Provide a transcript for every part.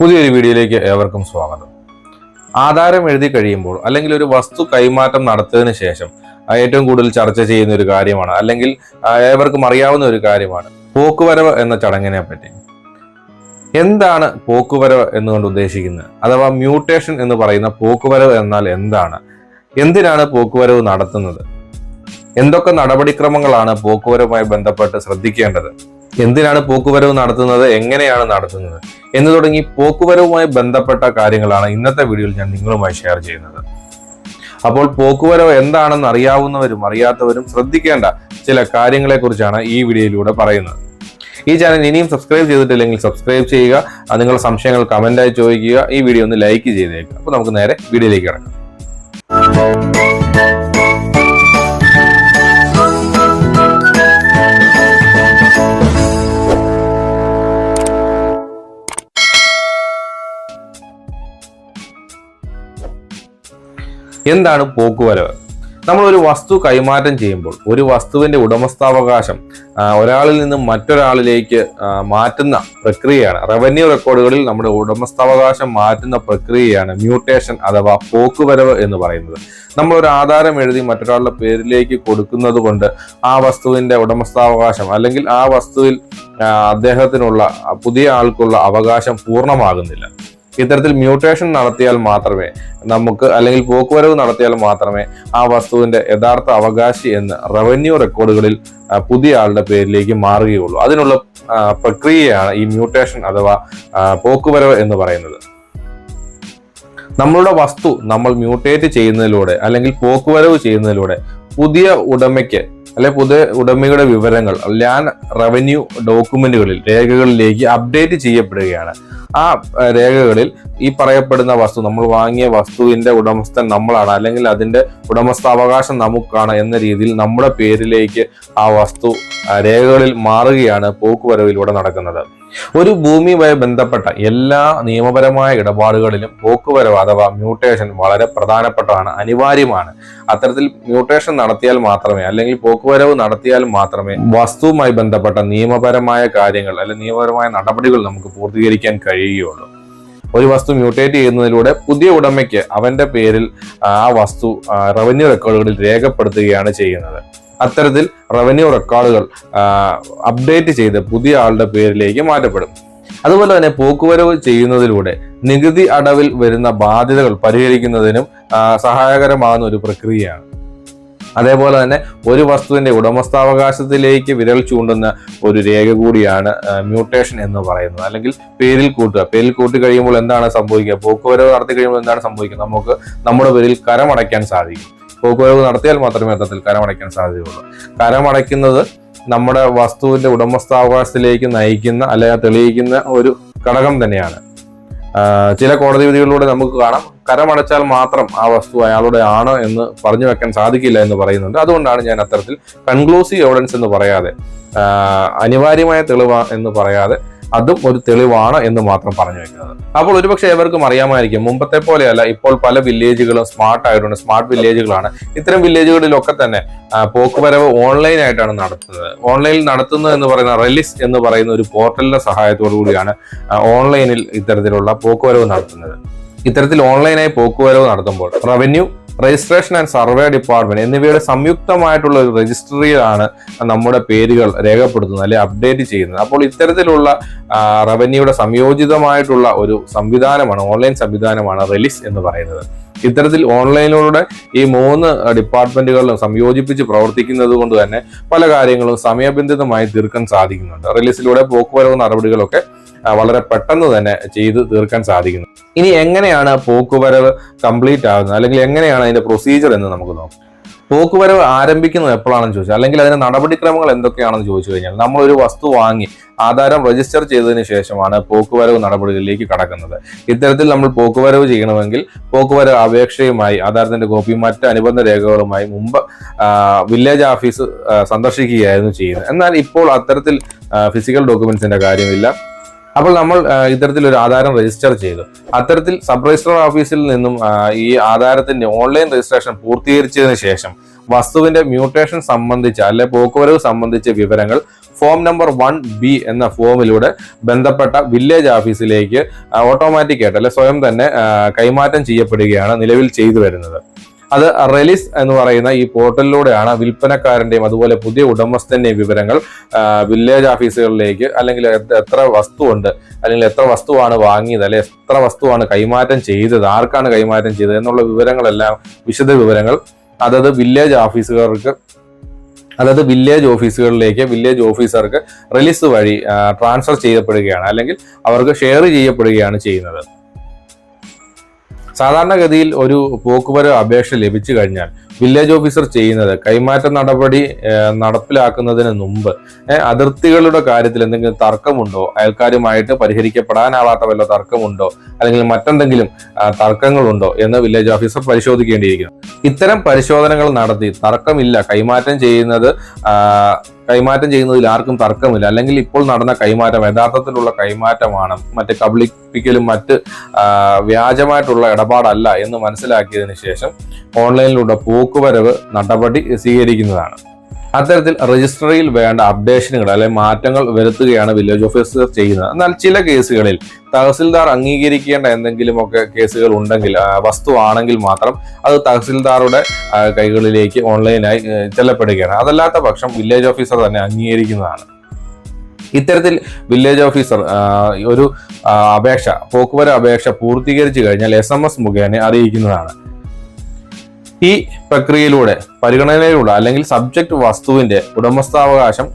പുതിയൊരു വീഡിയോയിലേക്ക് ഏവർക്കും സ്വാഗതം. ആധാരം എഴുതി കഴിയുമ്പോൾ അല്ലെങ്കിൽ ഒരു വസ്തു കൈമാറ്റം നടത്തിയതിനു ശേഷം ഏറ്റവും കൂടുതൽ ചർച്ച ചെയ്യുന്ന ഒരു കാര്യമാണ് അല്ലെങ്കിൽ ഏവർക്കും അറിയാവുന്ന ഒരു കാര്യമാണ് പോക്കുവരവ് എന്ന ചടങ്ങിനെ പറ്റി. എന്താണ് പോക്കുവരവ് എന്നുകൊണ്ട് ഉദ്ദേശിക്കുന്നത്? അഥവാ മ്യൂട്ടേഷൻ എന്ന് പറയുന്ന പോക്കുവരവ് എന്നാൽ എന്താണ്? എന്തിനാണ് പോക്കുവരവ് നടത്തുന്നത്? എന്തൊക്കെ നടപടിക്രമങ്ങളാണ് പോക്കുവരവുമായി ബന്ധപ്പെട്ട് ശ്രദ്ധിക്കേണ്ടത്? എന്തിനാണ് പോക്കുവരവ് നടത്തുന്നത്? എങ്ങനെയാണ് നടത്തുന്നത്? എന്ന് തുടങ്ങി പോക്കുവരവുമായി ബന്ധപ്പെട്ട കാര്യങ്ങളാണ് ഇന്നത്തെ വീഡിയോയിൽ ഞാൻ നിങ്ങളുമായി ഷെയർ ചെയ്യുന്നത്. അപ്പോൾ പോക്കുവരവ് എന്താണെന്ന് അറിയാവുന്നവരും അറിയാത്തവരും ശ്രദ്ധിക്കേണ്ട ചില കാര്യങ്ങളെക്കുറിച്ചാണ് ഈ വീഡിയോയിലൂടെ പറയുന്നത്. ഈ ചാനൽ ഇനിയും സബ്സ്ക്രൈബ് ചെയ്തിട്ടില്ലെങ്കിൽ സബ്സ്ക്രൈബ് ചെയ്യുക. നിങ്ങളുടെ സംശയങ്ങൾ കമന്റായി ചോദിക്കുക. ഈ വീഡിയോ ഒന്ന് ലൈക്ക് ചെയ്തേക്കുക. അപ്പോൾ നമുക്ക് നേരെ വീഡിയോയിലേക്ക് കിടക്കാം. എന്താണ് പോക്കുവരവ്? നമ്മൾ ഒരു വസ്തു കൈമാറ്റം ചെയ്യുമ്പോൾ ഒരു വസ്തുവിന്റെ ഉടമസ്ഥാവകാശം ഒരാളിൽ നിന്ന് മറ്റൊരാളിലേക്ക് മാറ്റുന്ന പ്രക്രിയയാണ്. റവന്യൂ റെക്കോർഡുകളിൽ നമ്മുടെ ഉടമസ്ഥാവകാശം മാറ്റുന്ന പ്രക്രിയയാണ് മ്യൂട്ടേഷൻ അഥവാ പോക്കുവരവ് എന്ന് പറയുന്നത്. നമ്മൾ ഒരു ആധാരം എഴുതി മറ്റൊരാളുടെ പേരിലേക്ക് കൊടുക്കുന്നത് കൊണ്ട് ആ വസ്തുവിന്റെ ഉടമസ്ഥാവകാശം അല്ലെങ്കിൽ ആ വസ്തുവിൽ അദ്ദേഹത്തിനുള്ള പുതിയ ആൾക്കുള്ള അവകാശം പൂർണമാകുന്നില്ല. ഇത്തരത്തിൽ മ്യൂട്ടേഷൻ നടത്തിയാൽ മാത്രമേ നമുക്ക് അല്ലെങ്കിൽ പോക്കുവരവ് നടത്തിയാൽ മാത്രമേ ആ വസ്തുവിന്റെ യഥാർത്ഥ അവകാശി എന്ന് റവന്യൂ റെക്കോർഡുകളിൽ പുതിയ ആളുടെ പേരിലേക്ക് മാറുകയുള്ളൂ. അതിനുള്ള പ്രക്രിയയാണ് ഈ മ്യൂട്ടേഷൻ അഥവാ പോക്കുവരവ് എന്ന് പറയുന്നത്. നമ്മളുടെ വസ്തു നമ്മൾ മ്യൂട്ടേറ്റ് ചെയ്യുന്നതിലൂടെ അല്ലെങ്കിൽ പോക്കുവരവ് ചെയ്യുന്നതിലൂടെ പുതിയ ഉടമയ്ക്ക് അല്ലെ പുതിയ ഉടമയുടെ വിവരങ്ങൾ ലാൻഡ് റവന്യൂ ഡോക്യുമെന്റുകളിൽ രേഖകളിലേക്ക് അപ്ഡേറ്റ് ചെയ്യപ്പെടുകയാണ്. ആ രേഖകളിൽ ഈ പറയപ്പെടുന്ന വസ്തു നമ്മൾ വാങ്ങിയ വസ്തുവിന്റെ ഉടമസ്ഥൻ നമ്മളാണ് അല്ലെങ്കിൽ അതിന്റെ ഉടമസ്ഥാവകാശം നമുക്കാണ് എന്ന രീതിയിൽ നമ്മുടെ പേരിലേക്ക് ആ വസ്തു രേഖകളിൽ മാറുകയാണ് പോക്കുവരവിലൂടെ നടക്കുന്നത്. ഒരു ഭൂമിയുമായി ബന്ധപ്പെട്ട എല്ലാ നിയമപരമായ ഇടപാടുകളിലും പോക്കുവരവ് അഥവാ മ്യൂട്ടേഷൻ വളരെ പ്രധാനപ്പെട്ടതാണ് അനിവാര്യമാണ്. അത്തരത്തിൽ മ്യൂട്ടേഷൻ നടത്തിയാൽ മാത്രമേ അല്ലെങ്കിൽ പോക്കുവരവ് നടത്തിയാൽ മാത്രമേ വസ്തുവുമായി ബന്ധപ്പെട്ട നിയമപരമായ കാര്യങ്ങൾ അല്ലെങ്കിൽ നിയമപരമായ നടപടികൾ നമുക്ക് പൂർത്തീകരിക്കാൻ കഴിയുകയുള്ളൂ. ഒരു വസ്തു മ്യൂട്ടേറ്റ് ചെയ്യുന്നതിലൂടെ പുതിയ ഉടമയ്ക്ക് അവന്റെ പേരിൽ ആ വസ്തു റവന്യൂ റെക്കോർഡുകളിൽ രേഖപ്പെടുത്തുകയാണ് ചെയ്യുന്നത്. അത്തരത്തിൽ റവന്യൂ റെക്കോർഡുകൾ അപ്ഡേറ്റ് ചെയ്ത് പുതിയ ആളുടെ പേരിലേക്ക് മാറ്റപ്പെടും. അതുപോലെ തന്നെ പോക്കുവരവ് ചെയ്യുന്നതിലൂടെ നികുതി അടവിൽ വരുന്ന ബാധ്യതകൾ പരിഹരിക്കുന്നതിനും സഹായകരമാകുന്ന ഒരു പ്രക്രിയയാണ്. അതേപോലെ തന്നെ ഒരു വസ്തുവിന്റെ ഉടമസ്ഥാവകാശത്തിലേക്ക് വിരൽ ചൂണ്ടുന്ന ഒരു രേഖ കൂടിയാണ് മ്യൂട്ടേഷൻ എന്ന് പറയുന്നത്. അല്ലെങ്കിൽ പേരിൽ കൂട്ടുക. പേരിൽ കൂട്ടി കഴിയുമ്പോൾ എന്താണ് സംഭവിക്കുക? പോക്കുവരവ് നടത്തി കഴിയുമ്പോൾ എന്താണ് സംഭവിക്കുക? നമുക്ക് നമ്മുടെ പേരിൽ കരമടയ്ക്കാൻ സാധിക്കും. പോക്കുവരവ് നടത്തിയാൽ മാത്രമേ യഥാർത്ഥത്തിൽ കരമടയ്ക്കാൻ സാധ്യതയുള്ളൂ. കരമടയ്ക്കുന്നത് നമ്മുടെ വസ്തുവിന്റെ ഉടമസ്ഥാവകാശത്തിലേക്ക് നയിക്കുന്ന അല്ലെങ്കിൽ തെളിയിക്കുന്ന ഒരു ഘടകം തന്നെയാണ്. ചില കോടതി വിധികളിലൂടെ നമുക്ക് കാണാം. കരമടച്ചാൽ മാത്രം ആ വസ്തു അയാളുടെ ആണ് എന്ന് പറഞ്ഞു വെക്കാൻ സാധിക്കില്ല എന്ന് പറയുന്നുണ്ട്. അതുകൊണ്ടാണ് ഞാൻ അത്തരത്തിൽ കൺക്ലൂസീവ് എവിഡൻസ് എന്ന് പറയാതെ അനിവാര്യമായ തെളിവ് എന്ന് പറയാതെ അതും ഒരു തെളിവാണ് എന്ന് മാത്രം പറഞ്ഞു വെക്കുന്നത്. അപ്പോൾ ഒരുപക്ഷെ എവർക്കും അറിയാമായിരിക്കും മുമ്പത്തെ പോലെയല്ല ഇപ്പോൾ പല വില്ലേജുകളും സ്മാർട്ട് ആയിട്ടുണ്ട്. സ്മാർട്ട് വില്ലേജുകളാണ് ഇത്തരം വില്ലേജുകളിലൊക്കെ തന്നെ പോക്കുവരവ് ഓൺലൈൻ ആയിട്ടാണ് നടത്തുന്നത്. ഓൺലൈനിൽ നടത്തുന്നത് എന്ന് പറയുന്ന റെലിസ് എന്ന് പറയുന്ന ഒരു പോർട്ടലിന്റെ സഹായത്തോടു കൂടിയാണ് ഓൺലൈനിൽ ഇത്തരത്തിലുള്ള പോക്കുവരവ് നടത്തുന്നത്. ഇത്തരത്തിൽ ഓൺലൈനായി പോക്കുവരവ് നടത്തുമ്പോൾ revenue registration and survey department എന്നിവയുടെ സംയുക്തമായിട്ടുള്ള ഒരു രജിസ്ട്രിയിലാണ് നമ്മുടെ പേരുകൾ രേഖപ്പെടുത്തുന്നത് അല്ലെ അപ്ഡേറ്റ് ചെയ്യുന്നത്. അപ്പോൾ ഇത്തരത്തിലുള്ള റവന്യൂയുടെ സംയോജിതമായിട്ടുള്ള ഒരു സംവിധാനമാണ് ഓൺലൈൻ സംവിധാനമാണ് റിലീസ് എന്ന് പറയുന്നത്. ഇത്തരത്തിൽ ഓൺലൈനിലൂടെ ഈ മൂന്ന് ഡിപ്പാർട്ട്മെന്റുകളിലും സംയോജിപ്പിച്ച് പ്രവർത്തിക്കുന്നത് കൊണ്ട് തന്നെ പല കാര്യങ്ങളും സമയബന്ധിതമായി തീർക്കാൻ സാധിക്കുന്നുണ്ട്. റിലീസിലൂടെ പോക്കുവരവ് നടപടികളൊക്കെ വളരെ പെട്ടെന്ന് തന്നെ ചെയ്ത് തീർക്കാൻ സാധിക്കുന്നു. ഇനി എങ്ങനെയാണ് പോക്കുവരവ് കംപ്ലീറ്റ് ആകുന്നത്? അല്ലെങ്കിൽ എങ്ങനെയാണ് അതിന്റെ പ്രൊസീജിയർ എന്ന് നമുക്ക് നോക്കാം. പോക്കുവരവ് ആരംഭിക്കുന്നത് എപ്പോഴാണെന്ന് ചോദിച്ചാൽ അല്ലെങ്കിൽ അതിന് നടപടിക്രമങ്ങൾ എന്തൊക്കെയാണെന്ന് ചോദിച്ചു കഴിഞ്ഞാൽ നമ്മൾ ഒരു വസ്തു വാങ്ങി ആധാരം രജിസ്റ്റർ ചെയ്തതിന് ശേഷമാണ് പോക്കുവരവ് നടപടികളിലേക്ക് കടക്കുന്നത്. ഇത്തരത്തിൽ നമ്മൾ പോക്കുവരവ് ചെയ്യണമെങ്കിൽ പോക്കുവരവ് അപേക്ഷയുമായി ആധാരത്തിന്റെ കോപ്പി മറ്റ് അനുബന്ധ രേഖകളുമായി മുമ്പ് വില്ലേജ് ഓഫീസ് സന്ദർശിക്കുകയായിരുന്നു ചെയ്യുന്നത്. എന്നാൽ ഇപ്പോൾ അത്തരത്തിൽ ഫിസിക്കൽ ഡോക്യുമെന്റ്സിന്റെ കാര്യമില്ല. അപ്പോൾ നമ്മൾ ഇത്തരത്തിൽ ഒരു ആധാരം രജിസ്റ്റർ ചെയ്തു. അത്തരത്തിൽ സബ് രജിസ്ട്രാർ ഓഫീസിൽ നിന്നും ഈ ആധാരത്തിന്റെ ഓൺലൈൻ രജിസ്ട്രേഷൻ പൂർത്തീകരിച്ചതിന് ശേഷം വസ്തുവിന്റെ മ്യൂട്ടേഷൻ സംബന്ധിച്ച അല്ലെ പോക്കുവരവ് സംബന്ധിച്ച വിവരങ്ങൾ ഫോം നമ്പർ വൺ ബി എന്ന ഫോമിലൂടെ ബന്ധപ്പെട്ട വില്ലേജ് ഓഫീസിലേക്ക് ഓട്ടോമാറ്റിക് ആയിട്ട് അല്ലെ സ്വയം തന്നെ കൈമാറ്റം ചെയ്യപ്പെടുകയാണ് നിലവിൽ ചെയ്തു വരുന്നത്. അത് റിലീസ് എന്ന് പറയുന്ന ഈ പോർട്ടലിലൂടെയാണ് വിൽപ്പനക്കാരന്റെയും അതുപോലെ പുതിയ ഉടമസ്ഥന്റെയും വിവരങ്ങൾ വില്ലേജ് ഓഫീസുകളിലേക്ക് അല്ലെങ്കിൽ എത്ര- വസ്തുവുണ്ട് അല്ലെങ്കിൽ എത്ര വസ്തുവാണ് വാങ്ങിയത് അല്ലെങ്കിൽ എത്ര വസ്തുവാണ് കൈമാറ്റം ചെയ്തത് ആർക്കാണ് കൈമാറ്റം ചെയ്തത് എന്നുള്ള വിവരങ്ങളെല്ലാം വിശദ വിവരങ്ങൾ അതത് വില്ലേജ് ഓഫീസുകാർക്ക് അതായത് വില്ലേജ് ഓഫീസുകളിലേക്ക് വില്ലേജ് ഓഫീസർക്ക് റിലീസ് വഴി ട്രാൻസ്ഫർ ചെയ്യപ്പെടുകയാണ് അല്ലെങ്കിൽ അവർക്ക് ഷെയർ ചെയ്യപ്പെടുകയാണ് ചെയ്യുന്നത്. സാധാരണഗതിയിൽ ഒരു പോക്കുവരവ് അപേക്ഷ ലഭിച്ചു കഴിഞ്ഞാൽ വില്ലേജ് ഓഫീസർ ചെയ്യുന്നത് കൈമാറ്റ നടപടി നടപ്പിലാക്കുന്നതിന് മുമ്പ് അതിർത്തികളുടെ കാര്യത്തിൽ എന്തെങ്കിലും തർക്കമുണ്ടോ? അയൽക്കാരുമായിട്ട് പരിഹരിക്കപ്പെടാനാവാത്ത വല്ല തർക്കമുണ്ടോ? അല്ലെങ്കിൽ മറ്റെന്തെങ്കിലും തർക്കങ്ങളുണ്ടോ എന്ന് വില്ലേജ് ഓഫീസർ പരിശോധിക്കേണ്ടിയിരിക്കുന്നു. ഇത്തരം പരിശോധനകൾ നടത്തി തർക്കമില്ല. കൈമാറ്റം ചെയ്യുന്നത് കൈമാറ്റം ചെയ്യുന്നതിൽ ആർക്കും തർക്കമില്ല. അല്ലെങ്കിൽ ഇപ്പോൾ നടന്ന കൈമാറ്റം യഥാർത്ഥത്തിലുള്ള കൈമാറ്റമാണ്. മറ്റ് കബളിപ്പിക്കലും മറ്റ് വ്യാജമായിട്ടുള്ള ഇടപാടല്ല എന്ന് മനസ്സിലാക്കിയതിനു ശേഷം ഓൺലൈനിലൂടെ പോക്കുവരവ് നടപടി സ്വീകരിക്കുന്നതാണ്. അത്തരത്തിൽ രജിസ്ട്രിയിൽ വേണ്ട അപ്ഡേഷനുകൾ അല്ലെങ്കിൽ മാറ്റങ്ങൾ വരുത്തുകയാണ് വില്ലേജ് ഓഫീസർ ചെയ്യുന്നത്. എന്നാൽ ചില കേസുകളിൽ തഹസിൽദാർ അംഗീകരിക്കേണ്ട എന്തെങ്കിലുമൊക്കെ കേസുകൾ ഉണ്ടെങ്കിൽ വസ്തു ആണെങ്കിൽ മാത്രം അത് തഹസിൽദാറുടെ കൈകളിലേക്ക് ഓൺലൈനായി ചെല്ലപ്പെടുകയാണ്. അതല്ലാത്ത പക്ഷം വില്ലേജ് ഓഫീസർ തന്നെ അംഗീകരിക്കുന്നതാണ്. ഇത്തരത്തിൽ വില്ലേജ് ഓഫീസർ ഒരു അപേക്ഷ പോക്കുവര അപേക്ഷ പൂർത്തീകരിച്ചു കഴിഞ്ഞാൽ എസ് എം എസ് മുഖേന അറിയിക്കുന്നതാണ്. ഈ പ്രക്രിയയിലൂടെ പരിഗണനയിലൂടെ അല്ലെങ്കിൽ സബ്ജക്ട് വസ്തുവിന്റെ ഉടമസ്ഥാവകാശം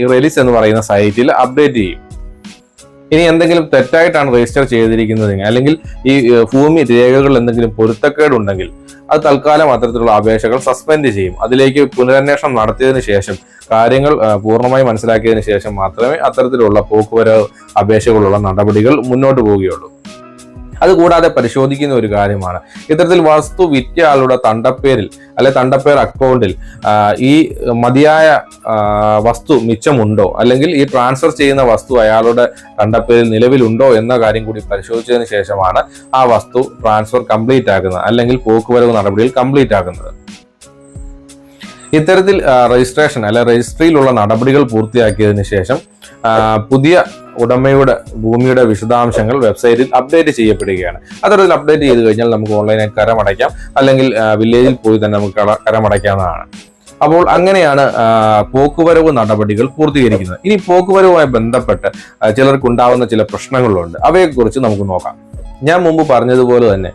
ഈ റിലീസ് എന്ന് പറയുന്ന സൈറ്റിൽ അപ്ഡേറ്റ് ചെയ്യും. ഇനി എന്തെങ്കിലും തെറ്റായിട്ടാണ് രജിസ്റ്റർ ചെയ്തിരിക്കുന്നതെങ്കിൽ അല്ലെങ്കിൽ ഈ ഭൂമി രേഖകളിൽ എന്തെങ്കിലും പൊരുത്തക്കേടുണ്ടെങ്കിൽ അത് തൽക്കാലം അത്തരത്തിലുള്ള അപേക്ഷകൾ സസ്പെൻഡ് ചെയ്യും. അതിലേക്ക് പുനരന്വേഷണം നടത്തിയതിനു ശേഷം കാര്യങ്ങൾ പൂർണമായി മനസ്സിലാക്കിയതിനു ശേഷം മാത്രമേ അത്തരത്തിലുള്ള പോക്കുവരവ് അപേക്ഷകളുള്ള നടപടികൾ മുന്നോട്ട് പോവുകയുള്ളൂ. അതുകൂടാതെ പരിശോധിക്കുന്ന ഒരു കാര്യമാണ്. ഇത്തരത്തിൽ വസ്തു വിറ്റ ആളുടെ തണ്ടപ്പേരിൽ അല്ലെ തണ്ടപ്പേർ അക്കൗണ്ടിൽ ഈ മതിയായ വസ്തു മിച്ചമുണ്ടോ? അല്ലെങ്കിൽ ഈ ട്രാൻസ്ഫർ ചെയ്യുന്ന വസ്തു അയാളുടെ തണ്ടപ്പേരിൽ നിലവിലുണ്ടോ എന്ന കാര്യം കൂടി പരിശോധിച്ചതിന് ശേഷമാണ് ആ വസ്തു ട്രാൻസ്ഫർ കംപ്ലീറ്റ് ആക്കുന്നത് അല്ലെങ്കിൽ പോക്കുവരവ് നടപടിയിൽ കംപ്ലീറ്റ് ആക്കുന്നത് ഇത്തരത്തിൽ രജിസ്ട്രേഷൻ അല്ലെ രജിസ്ട്രിയിലുള്ള നടപടികൾ പൂർത്തിയാക്കിയതിനു ശേഷം പുതിയ ഉടമയുടെ ഭൂമിയുടെ വിശദാംശങ്ങൾ വെബ്സൈറ്റിൽ അപ്ഡേറ്റ് ചെയ്യപ്പെടുകയാണ്. അത്തരത്തിൽ അപ്ഡേറ്റ് ചെയ്ത് കഴിഞ്ഞാൽ നമുക്ക് ഓൺലൈനായി കരമടയ്ക്കാം. അല്ലെങ്കിൽ വില്ലേജിൽ പോയി തന്നെ നമുക്ക് കരമടയ്ക്കാവുന്നതാണ്. അപ്പോൾ അങ്ങനെയാണ് പോക്കുവരവ് നടപടികൾ പൂർത്തീകരിക്കുന്നത്. ഇനി പോക്കുവരവുമായി ബന്ധപ്പെട്ട് ചിലർക്കുണ്ടാവുന്ന ചില പ്രശ്നങ്ങളുണ്ട്. അവയെക്കുറിച്ച് നമുക്ക് നോക്കാം. ഞാൻ മുമ്പ് പറഞ്ഞതുപോലെ തന്നെ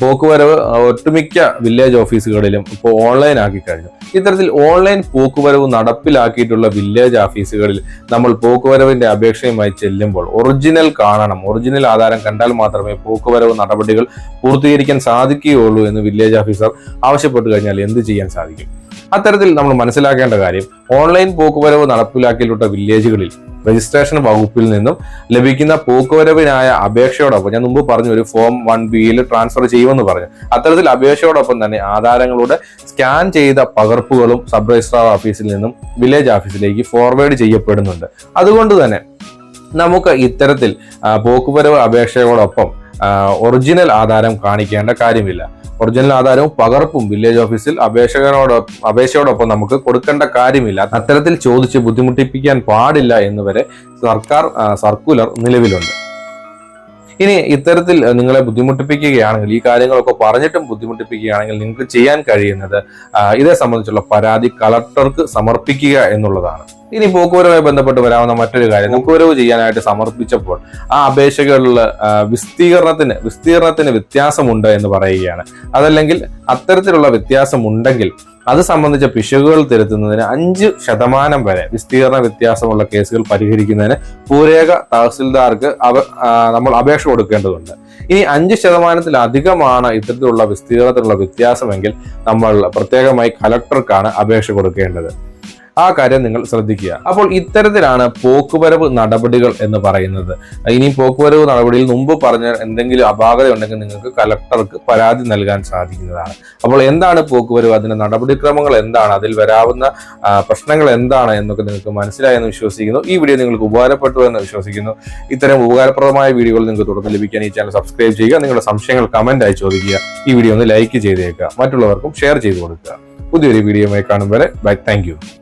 പോക്കുവരവ് ഒട്ടുമിക്ക വില്ലേജ് ഓഫീസുകളിലും ഇപ്പോൾ ഓൺലൈൻ ആക്കി കഴിഞ്ഞു. ഇത്തരത്തിൽ ഓൺലൈൻ പോക്കുവരവ് നടപ്പിലാക്കിയിട്ടുള്ള വില്ലേജ് ഓഫീസുകളിൽ നമ്മൾ പോക്കുവരവിന്റെ അപേക്ഷയുമായി ചെല്ലുമ്പോൾ ഒറിജിനൽ കാണണം. ഒറിജിനൽ ആധാരം കണ്ടാൽ മാത്രമേ പോക്കുവരവ് നടപടികൾ പൂർത്തീകരിക്കാൻ സാധിക്കുകയുള്ളൂ എന്ന് വില്ലേജ് ഓഫീസർ ആവശ്യപ്പെട്ടു കഴിഞ്ഞാൽ എന്ത് ചെയ്യാൻ സാധിക്കും? അത്തരത്തിൽ നമ്മൾ മനസ്സിലാക്കേണ്ട കാര്യം ഓൺലൈൻ പോക്കുവരവ് നടപ്പിലാക്കിയിട്ടുള്ള വില്ലേജുകളിൽ രജിസ്ട്രേഷൻ വകുപ്പിൽ നിന്നും ലഭിക്കുന്ന പോക്കുവരവിനായ അപേക്ഷയോടൊപ്പം ഞാൻ മുമ്പ് പറഞ്ഞു ഒരു ഫോം വൺ ബിയിൽ ട്രാൻസ്ഫർ ചെയ്യുമെന്ന് പറഞ്ഞു. അത്തരത്തിൽ അപേക്ഷയോടൊപ്പം തന്നെ ആധാരങ്ങളുടെ സ്കാൻ ചെയ്ത പകർപ്പുകളും സബ് രജിസ്ട്രാർ ഓഫീസിൽ നിന്നും വില്ലേജ് ഓഫീസിലേക്ക് ഫോർവേഡ് ചെയ്യപ്പെടുന്നുണ്ട്. അതുകൊണ്ട് തന്നെ നമുക്ക് ഇത്തരത്തിൽ പോക്കുവരവ് അപേക്ഷയോടൊപ്പം ഒറിജിനൽ ആധാരം കാണിക്കേണ്ട കാര്യമില്ല. ഒറിജിനൽ ആധാരവും പകർപ്പും വില്ലേജ് ഓഫീസിൽ അപേക്ഷകനോട് അപേക്ഷയോടൊപ്പം നമുക്ക് കൊടുക്കേണ്ട കാര്യമില്ല. അത്തരത്തിൽ ചോദിച്ച് ബുദ്ധിമുട്ടിപ്പിക്കാൻ പാടില്ല എന്ന് വരെ സർക്കാർ സർക്കുലർ നിലവിലുണ്ട്. ഇനി ഇത്തരത്തിൽ നിങ്ങളെ ബുദ്ധിമുട്ടിപ്പിക്കുകയാണെങ്കിൽ ഈ കാര്യങ്ങളൊക്കെ പറഞ്ഞിട്ടും ബുദ്ധിമുട്ടിപ്പിക്കുകയാണെങ്കിൽ നിങ്ങൾക്ക് ചെയ്യാൻ കഴിയുന്നത് ഇതേ സംബന്ധിച്ചുള്ള പരാതി കളക്ടർക്ക് സമർപ്പിക്കുക എന്നുള്ളതാണ്. ഇനി പോക്കുവരവുമായി ബന്ധപ്പെട്ട് വരാവുന്ന മറ്റൊരു കാര്യം പോക്കുവരവ് ചെയ്യാനായിട്ട് സമർപ്പിച്ചപ്പോൾ ആ അപേക്ഷകളിലെ ആ, വിസ്തീർണത്തിന് വിസ്തീർണത്തിന് വ്യത്യാസമുണ്ട് എന്ന് പറയുകയാണ്. അതല്ലെങ്കിൽ അത്തരത്തിലുള്ള വ്യത്യാസമുണ്ടെങ്കിൽ അത് സംബന്ധിച്ച പിശകുകൾ തിരുത്തുന്നതിന് അഞ്ച് ശതമാനം വരെ വിസ്തീർണ വ്യത്യാസമുള്ള കേസുകൾ പരിഹരിക്കുന്നതിന് പൂരേഖ തഹസിൽദാർക്ക് നമ്മൾ അപേക്ഷ കൊടുക്കേണ്ടതുണ്ട്. ഇനി അഞ്ച് ശതമാനത്തിലധികമാണ് ഇത്തരത്തിലുള്ള വിസ്തീർണത്തിലുള്ള വ്യത്യാസമെങ്കിൽ നമ്മൾ പ്രത്യേകമായി കലക്ടർക്കാണ് അപേക്ഷ കൊടുക്കേണ്ടത്. ആ കാര്യം നിങ്ങൾ ശ്രദ്ധിക്കുക. അപ്പോൾ ഇത്തരത്തിലാണ് പോക്കുവരവ് നടപടികൾ എന്ന് പറയുന്നത്. ഇനി പോക്കുവരവ് നടപടിയിൽ മുമ്പ് പറഞ്ഞ എന്തെങ്കിലും അപാകത ഉണ്ടെങ്കിൽ നിങ്ങൾക്ക് കലക്ടർക്ക് പരാതി നൽകാൻ സാധിക്കുന്നതാണ്. അപ്പോൾ എന്താണ് പോക്കുവരവ്? അതിന്റെ നടപടിക്രമങ്ങൾ എന്താണ്? അതിൽ വരാവുന്ന പ്രശ്നങ്ങൾ എന്താണ് എന്നൊക്കെ നിങ്ങൾക്ക് മനസ്സിലായെന്ന് വിശ്വസിക്കുന്നു. ഈ വീഡിയോ നിങ്ങൾക്ക് ഉപകാരപ്പെട്ടു എന്ന് വിശ്വസിക്കുന്നു. ഇത്തരം ഉപകാരപ്രദമായ വീഡിയോകൾ നിങ്ങൾക്ക് തുടർന്ന് ലഭിക്കാൻ ഈ ചാനൽ സബ്സ്ക്രൈബ് ചെയ്യുക. നിങ്ങളുടെ സംശയങ്ങൾ കമന്റ് ആയി ചോദിക്കുക. ഈ വീഡിയോ ഒന്ന് ലൈക്ക് ചെയ്തേക്കുക. മറ്റുള്ളവർക്കും ഷെയർ ചെയ്ത് കൊടുക്കുക. പുതിയൊരു വീഡിയോയുമായി കാണും വരെ. Bye thank